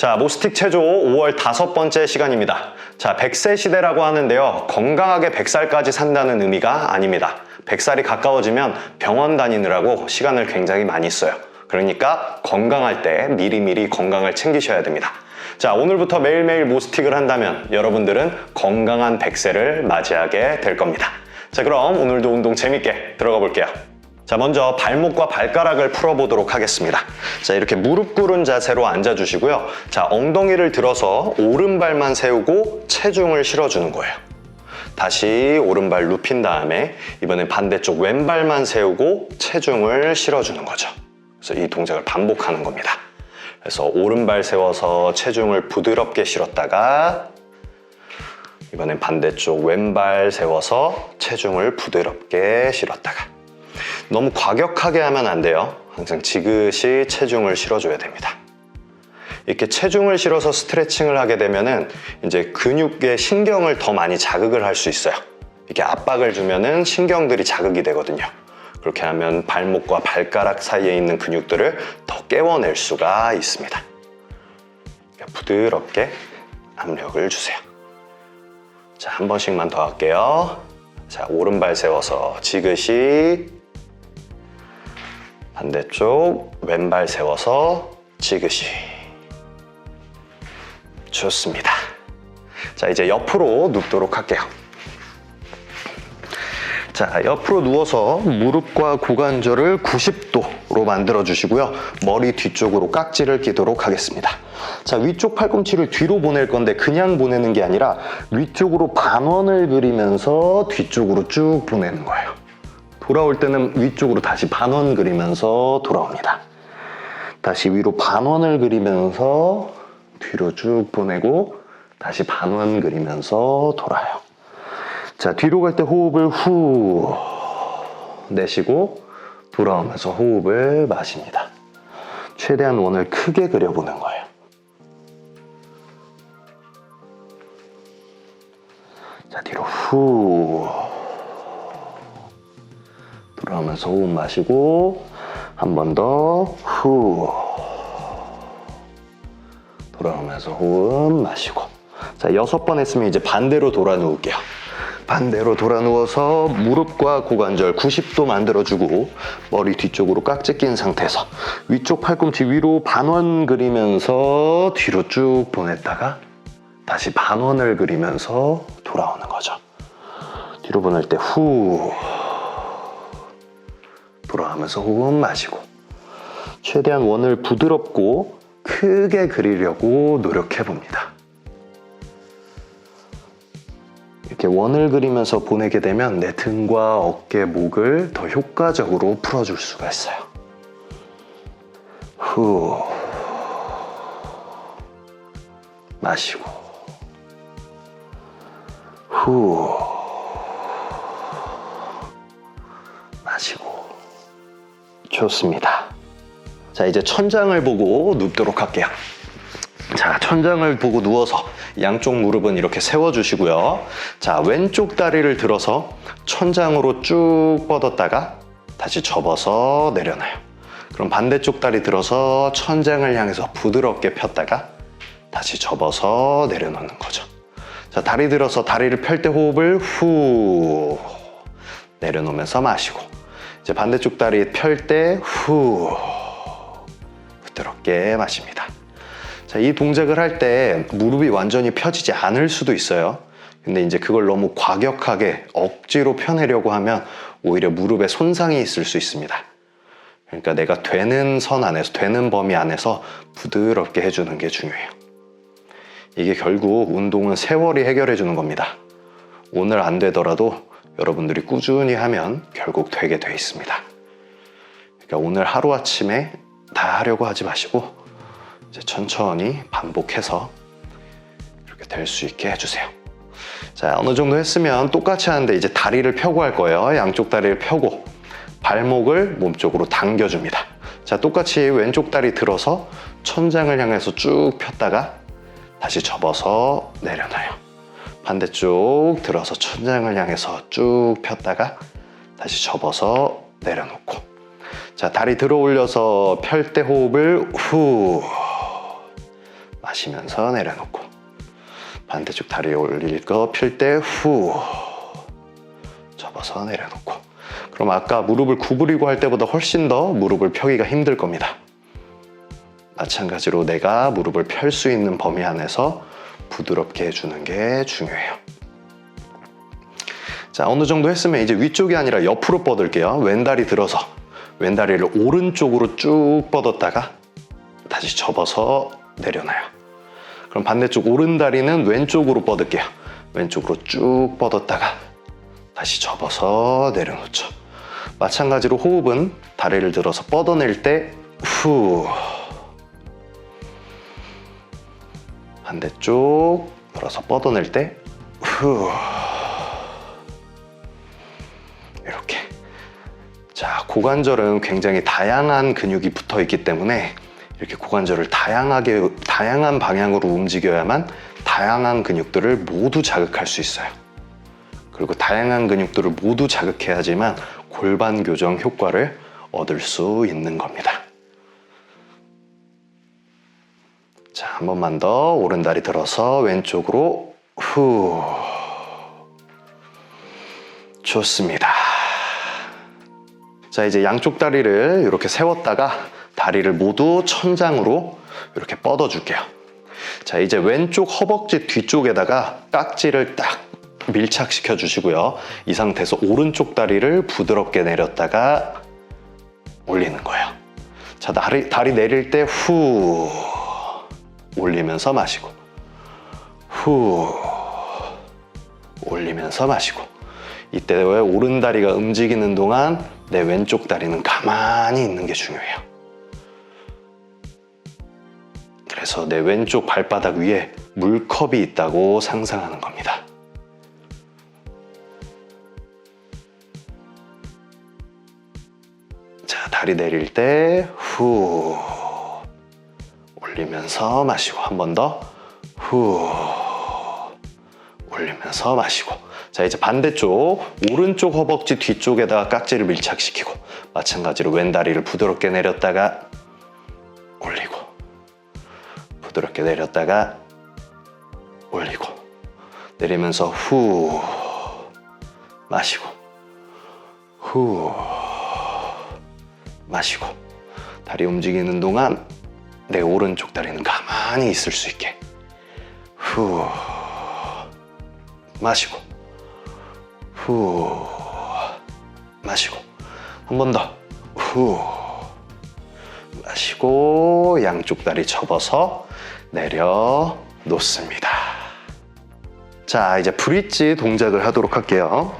자, 모스틱 체조 5월 다섯 번째 시간입니다. 자, 100세 시대라고 하는데요. 건강하게 100살까지 산다는 의미가 아닙니다. 100살이 가까워지면 병원 다니느라고 시간을 굉장히 많이 써요. 그러니까 건강할 때 미리미리 건강을 챙기셔야 됩니다. 자, 오늘부터 매일매일 모스틱을 한다면 여러분들은 건강한 100세를 맞이하게 될 겁니다. 자, 그럼 오늘도 운동 재밌게 들어가 볼게요. 자, 먼저 발목과 발가락을 풀어보도록 하겠습니다. 자, 이렇게 무릎 꿇은 자세로 앉아주시고요. 자, 엉덩이를 들어서 오른발만 세우고 체중을 실어주는 거예요. 다시 오른발 눕힌 다음에 이번엔 반대쪽 왼발만 세우고 체중을 실어주는 거죠. 그래서 이 동작을 반복하는 겁니다. 그래서 오른발 세워서 체중을 부드럽게 실었다가 이번엔 반대쪽 왼발 세워서 체중을 부드럽게 실었다가 너무 과격하게 하면 안 돼요. 항상 지그시 체중을 실어줘야 됩니다. 이렇게 체중을 실어서 스트레칭을 하게 되면은 이제 근육의 신경을 더 많이 자극을 할 수 있어요. 이렇게 압박을 주면은 신경들이 자극이 되거든요. 그렇게 하면 발목과 발가락 사이에 있는 근육들을 더 깨워낼 수가 있습니다. 그러니까 부드럽게 압력을 주세요. 자, 한 번씩만 더 할게요. 자, 오른발 세워서 지그시 반대쪽 왼발 세워서 지그시 좋습니다. 자 이제 옆으로 눕도록 할게요. 자 옆으로 누워서 무릎과 고관절을 90도로 만들어 주시고요. 머리 뒤쪽으로 깍지를 끼도록 하겠습니다. 자 위쪽 팔꿈치를 뒤로 보낼 건데 그냥 보내는 게 아니라 위쪽으로 반원을 그리면서 뒤쪽으로 쭉 보내는 거예요. 돌아올 때는 위쪽으로 다시 반원 그리면서 돌아옵니다. 다시 위로 반원을 그리면서 뒤로 쭉 보내고 다시 반원 그리면서 돌아요. 자, 뒤로 갈 때 호흡을 후 내쉬고 돌아오면서 호흡을 마십니다. 최대한 원을 크게 그려보는 거예요. 자, 뒤로 후 돌아오면서 호흡 마시고 한 번 더 후. 돌아오면서 호흡 마시고. 자 여섯 번 했으면 이제 반대로 돌아 누울게요. 반대로 돌아 누워서 무릎과 고관절 90도 만들어주고 머리 뒤쪽으로 깍지 낀 상태에서 위쪽 팔꿈치 위로 반원 그리면서 뒤로 쭉 보냈다가 다시 반원을 그리면서 돌아오는 거죠. 뒤로 보낼 때 후 돌아가면서 호흡 마시고 최대한 원을 부드럽고 크게 그리려고 노력해 봅니다. 이렇게 원을 그리면서 보내게 되면 내 등과 어깨, 목을 더 효과적으로 풀어줄 수가 있어요. 후 마시고 후 좋습니다. 자, 이제 천장을 보고 눕도록 할게요. 자, 천장을 보고 누워서 양쪽 무릎은 이렇게 세워주시고요. 자, 왼쪽 다리를 들어서 천장으로 쭉 뻗었다가 다시 접어서 내려놔요. 그럼 반대쪽 다리 들어서 천장을 향해서 부드럽게 폈다가 다시 접어서 내려놓는 거죠. 자, 다리 들어서 다리를 펼 때 호흡을 후 내려놓으면서 마시고 이제 반대쪽 다리 펼 때 후 부드럽게 마십니다. 자, 이 동작을 할 때 무릎이 완전히 펴지지 않을 수도 있어요. 근데 이제 그걸 너무 과격하게 억지로 펴내려고 하면 오히려 무릎에 손상이 있을 수 있습니다. 그러니까 내가 되는 선 안에서, 되는 범위 안에서 부드럽게 해주는 게 중요해요. 이게 결국 운동은 세월이 해결해 주는 겁니다. 오늘 안 되더라도 여러분들이 꾸준히 하면 결국 되게 돼 있습니다. 그러니까 오늘 하루아침에 다 하려고 하지 마시고 천천히 반복해서 이렇게 될 수 있게 해주세요. 자, 어느 정도 했으면 똑같이 하는데 이제 다리를 펴고 할 거예요. 양쪽 다리를 펴고 발목을 몸쪽으로 당겨줍니다. 자, 똑같이 왼쪽 다리 들어서 천장을 향해서 쭉 폈다가 다시 접어서 내려놔요. 반대쪽 들어서 천장을 향해서 쭉 폈다가 다시 접어서 내려놓고. 자 다리 들어 올려서 펼 때 호흡을 후 마시면서 내려놓고. 반대쪽 다리 올릴 거필때후 접어서 내려놓고. 그럼 아까 무릎을 구부리고 할 때보다 훨씬 더 무릎을 펴기가 힘들 겁니다. 마찬가지로 내가 무릎을 펼 수 있는 범위 안에서 부드럽게 해주는 게 중요해요. 자, 어느 정도 했으면 이제 위쪽이 아니라 옆으로 뻗을게요. 왼다리 들어서 왼다리를 오른쪽으로 쭉 뻗었다가 다시 접어서 내려놔요. 그럼 반대쪽 오른다리는 왼쪽으로 뻗을게요. 왼쪽으로 쭉 뻗었다가 다시 접어서 내려놓죠. 마찬가지로 호흡은 다리를 들어서 뻗어낼 때 후. 반대쪽 들어서 뻗어낼 때 후. 이렇게. 자, 고관절은 굉장히 다양한 근육이 붙어 있기 때문에 이렇게 고관절을 다양하게 다양한 방향으로 움직여야만 다양한 근육들을 모두 자극할 수 있어요. 그리고 다양한 근육들을 모두 자극해야지만 골반 교정 효과를 얻을 수 있는 겁니다. 자, 한 번만 더 오른 다리 들어서 왼쪽으로 후. 좋습니다. 자, 이제 양쪽 다리를 이렇게 세웠다가 다리를 모두 천장으로 이렇게 뻗어 줄게요. 자, 이제 왼쪽 허벅지 뒤쪽에다가 깍지를 딱 밀착시켜 주시고요. 이 상태에서 오른쪽 다리를 부드럽게 내렸다가 올리는 거예요. 자, 다리, 다리 내릴 때 후. 올리면서 마시고. 후. 올리면서 마시고. 이때 왜 오른 다리가 움직이는 동안 내 왼쪽 다리는 가만히 있는 게 중요해요. 그래서 내 왼쪽 발바닥 위에 물컵이 있다고 상상하는 겁니다. 자, 다리 내릴 때 후. 올리면서 마시고 한 번 더. 후. 올리면서 마시고. 자, 이제 반대쪽 오른쪽 허벅지 뒤쪽에다가 깍지를 밀착시키고 마찬가지로 왼 다리를 부드럽게 내렸다가 올리고 부드럽게 내렸다가 올리고 내리면서 후 마시고 후 마시고 다리 움직이는 동안 내 오른쪽 다리는 가만히 있을 수 있게. 후. 마시고. 후. 마시고. 한 번 더. 후. 마시고 양쪽 다리 접어서 내려 놓습니다. 자, 이제 브릿지 동작을 하도록 할게요.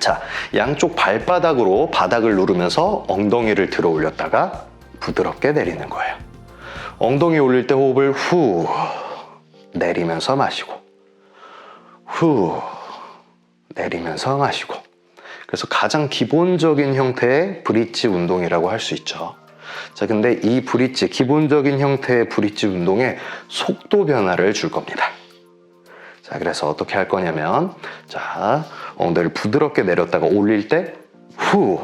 자, 양쪽 발바닥으로 바닥을 누르면서 엉덩이를 들어 올렸다가 부드럽게 내리는 거예요. 엉덩이 올릴 때 호흡을 후 내리면서 마시고 후 내리면서 마시고 그래서 가장 기본적인 형태의 브릿지 운동이라고 할 수 있죠. 자, 근데 이 브릿지, 기본적인 형태의 브릿지 운동에 속도 변화를 줄 겁니다. 자, 그래서 어떻게 할 거냐면, 자, 엉덩이를 부드럽게 내렸다가 올릴 때, 후,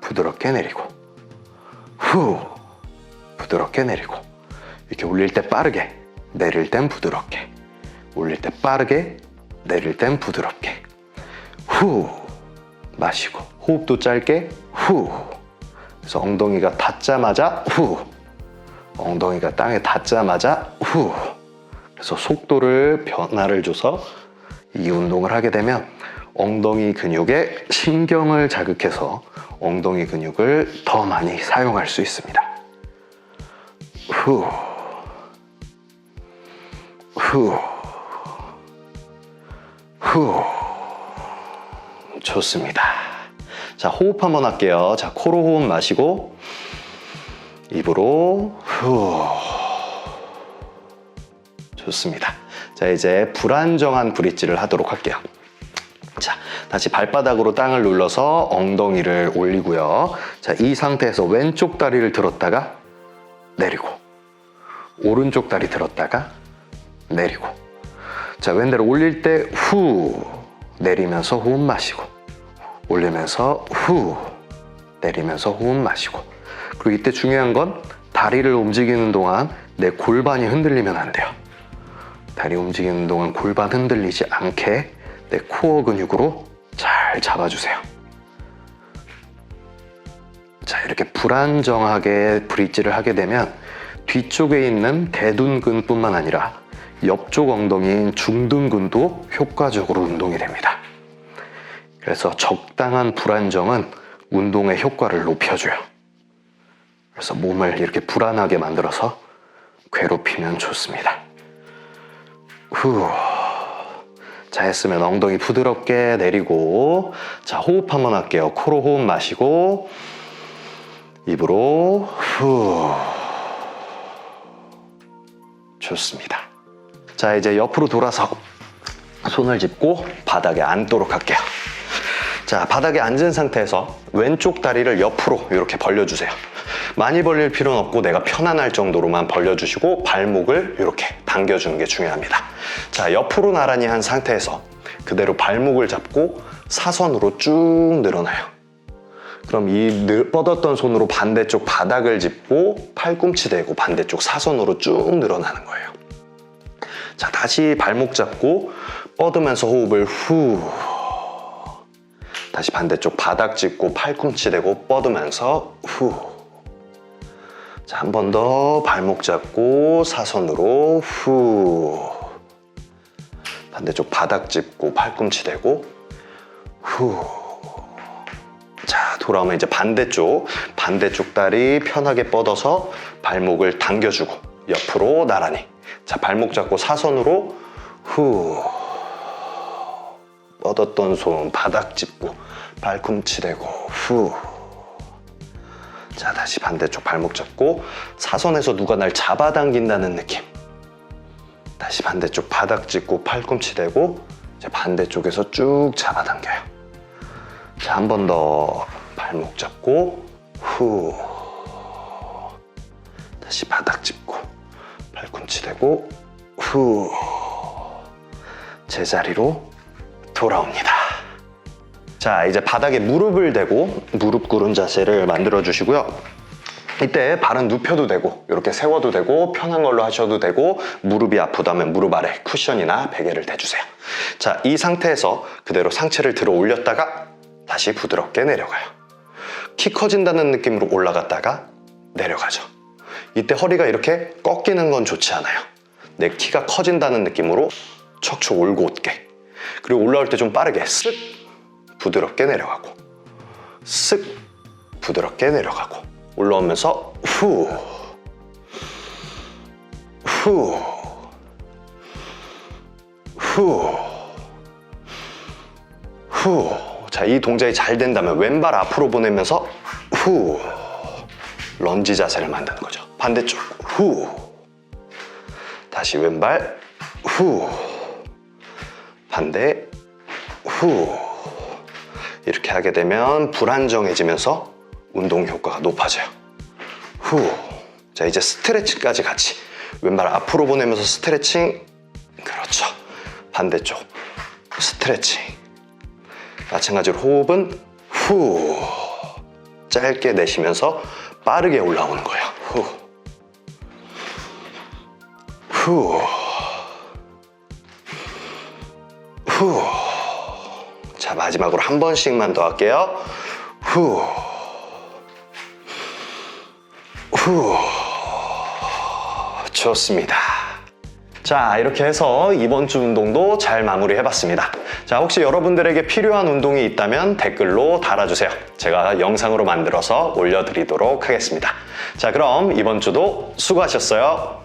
부드럽게 내리고, 후, 부드럽게 내리고, 이렇게 올릴 때 빠르게, 내릴 땐 부드럽게, 올릴 때 빠르게, 내릴 땐 부드럽게, 후, 마시고, 호흡도 짧게, 후, 그래서 엉덩이가 닿자마자 후! 엉덩이가 땅에 닿자마자 후! 그래서 속도를 변화를 줘서 이 운동을 하게 되면 엉덩이 근육에 신경을 자극해서 엉덩이 근육을 더 많이 사용할 수 있습니다. 후, 후, 후. 좋습니다. 자, 호흡 한번 할게요. 자, 코로 호흡 마시고, 입으로 후. 좋습니다. 자, 이제 불안정한 브릿지를 하도록 할게요. 자, 다시 발바닥으로 땅을 눌러서 엉덩이를 올리고요. 자, 이 상태에서 왼쪽 다리를 들었다가 내리고, 오른쪽 다리 들었다가 내리고. 자, 왼다리 올릴 때 후, 내리면서 호흡 마시고. 올리면서 후 내리면서 호흡 마시고 그리고 이때 중요한 건 다리를 움직이는 동안 내 골반이 흔들리면 안 돼요. 다리 움직이는 동안 골반 흔들리지 않게 내 코어 근육으로 잘 잡아주세요. 자, 이렇게 불안정하게 브릿지를 하게 되면 뒤쪽에 있는 대둔근뿐만 아니라 옆쪽 엉덩이인 중둔근도 효과적으로 운동이 됩니다. 그래서 적당한 불안정은 운동의 효과를 높여줘요. 그래서 몸을 이렇게 불안하게 만들어서 괴롭히면 좋습니다. 후. 자, 했으면 엉덩이 부드럽게 내리고, 자, 호흡 한번 할게요. 코로 호흡 마시고, 입으로 후. 좋습니다. 자, 이제 옆으로 돌아서 손을 짚고 바닥에 앉도록 할게요. 자, 바닥에 앉은 상태에서 왼쪽 다리를 옆으로 이렇게 벌려주세요. 많이 벌릴 필요는 없고 내가 편안할 정도로만 벌려주시고 발목을 이렇게 당겨주는 게 중요합니다. 자, 옆으로 나란히 한 상태에서 그대로 발목을 잡고 사선으로 쭉 늘어나요. 그럼 이 늘- 뻗었던 손으로 반대쪽 바닥을 짚고 팔꿈치 대고 반대쪽 사선으로 쭉 늘어나는 거예요. 자, 다시 발목 잡고 뻗으면서 호흡을 후. 다시 반대쪽 바닥 짚고 팔꿈치 대고 뻗으면서 후. 자, 한 번 더 발목 잡고 사선으로 후. 반대쪽 바닥 짚고 팔꿈치 대고 후. 자, 돌아오면 이제 반대쪽, 반대쪽 다리 편하게 뻗어서 발목을 당겨주고 옆으로 나란히. 자, 발목 잡고 사선으로 후. 뻗었던 손 바닥 짚고 발꿈치 대고 후. 자, 다시 반대쪽 발목 잡고 사선에서 누가 날 잡아당긴다는 느낌. 다시 반대쪽 바닥 짚고 팔꿈치 대고 이제 반대쪽에서 쭉 잡아당겨요. 자, 한 번 더 발목 잡고 후. 다시 바닥 짚고 팔꿈치 대고 후. 제자리로 돌아옵니다. 자, 이제 바닥에 무릎을 대고 무릎 꿇은 자세를 만들어 주시고요. 이때 발은 눕혀도 되고 이렇게 세워도 되고 편한 걸로 하셔도 되고 무릎이 아프다면 무릎 아래 쿠션이나 베개를 대주세요. 자, 이 상태에서 그대로 상체를 들어 올렸다가 다시 부드럽게 내려가요. 키 커진다는 느낌으로 올라갔다가 내려가죠. 이때 허리가 이렇게 꺾이는 건 좋지 않아요. 내 키가 커진다는 느낌으로 척척 올곧게. 그리고 올라올 때 좀 빠르게 쓱 부드럽게 내려가고 쓱 부드럽게 내려가고 올라오면서 후 후, 후, 후. 자, 이 동작이 잘 된다면 왼발 앞으로 보내면서 후. 런지 자세를 만드는 거죠. 반대쪽 후. 다시 왼발 후. 반대 후. 이렇게 하게 되면 불안정해지면서 운동 효과가 높아져요. 후. 자, 이제 스트레칭까지 같이. 왼발 앞으로 보내면서 스트레칭. 그렇죠. 반대쪽. 스트레칭. 마찬가지로 호흡은 후. 짧게 내쉬면서 빠르게 올라오는 거예요. 후. 후. 후. 자, 마지막으로 한 번씩만 더 할게요. 후. 후. 좋습니다. 자, 이렇게 해서 이번 주 운동도 잘 마무리 해 봤습니다. 자, 혹시 여러분들에게 필요한 운동이 있다면 댓글로 달아주세요. 제가 영상으로 만들어서 올려드리도록 하겠습니다. 자, 그럼 이번 주도 수고하셨어요.